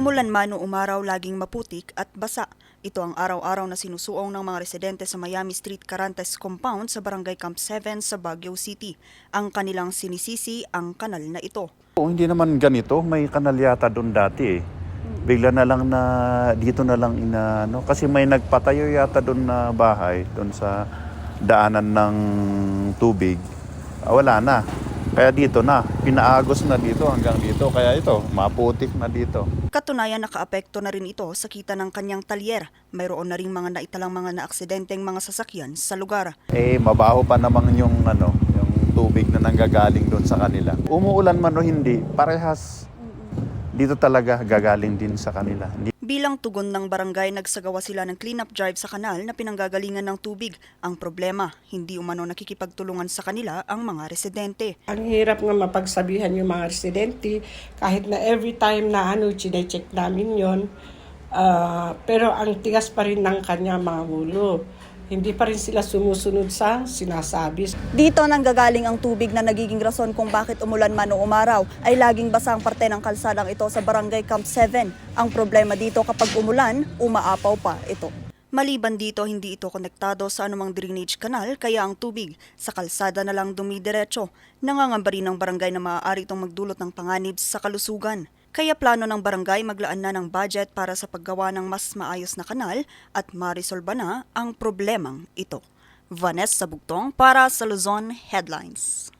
Umulan man o umaraw laging maputik at basa. Ito ang araw-araw na sinusuong ng mga residente sa Miami Street Carantes Compound sa Barangay Camp 7 sa Baguio City. Ang kanilang sinisisi ang kanal na ito. Oo, hindi naman ganito. May kanal yata doon dati eh. Bigla na lang na dito na lang ina no kasi may nagpatayo yata doon na bahay doon sa daanan ng tubig. Ah, wala na. Kaya dito na, pinaagos na dito hanggang dito. Kaya ito, maputik na dito. Katunayan nakaapekto na rin ito sa kita ng kanyang talyer. Mayroon na rin mga naitalang mga naaksidenteng mga sasakyan sa lugar. Eh, mabaho pa namang yung ano, yung tubig na nanggagaling doon sa kanila. Umuulan man o hindi, parehas dito talaga gagaling din sa kanila. Hindi Bilang tugon ng barangay, nagsagawa sila ng cleanup drive sa kanal na pinanggagalingan ng tubig. Ang problema, hindi umano nakikipagtulungan sa kanila ang mga residente. Ang hirap nga mapagsabihan yung mga residente kahit na every time na ano, chinecheck namin yon Ah, pero ang tigas pa rin ng kanya mga ulo. Hindi pa rin sila sumusunod sa sinasabi. Dito nanggagaling ang tubig na nagiging rason kung bakit umulan man o umaraw ay laging basa ang parte ng kalsadang ito sa Barangay Camp 7. Ang problema dito kapag umulan, umaapaw pa ito. Maliban dito, hindi ito konektado sa anumang drainage canal kaya ang tubig sa kalsada na lang dumidiretso. Nangangamba rin ng barangay na maaari itong magdulot ng panganib sa kalusugan. Kaya plano ng barangay maglaan na ng budget para sa paggawa ng mas maayos na kanal at marisolba na ang problemang ito. Vanessa Bugtong para sa Luzon Headlines.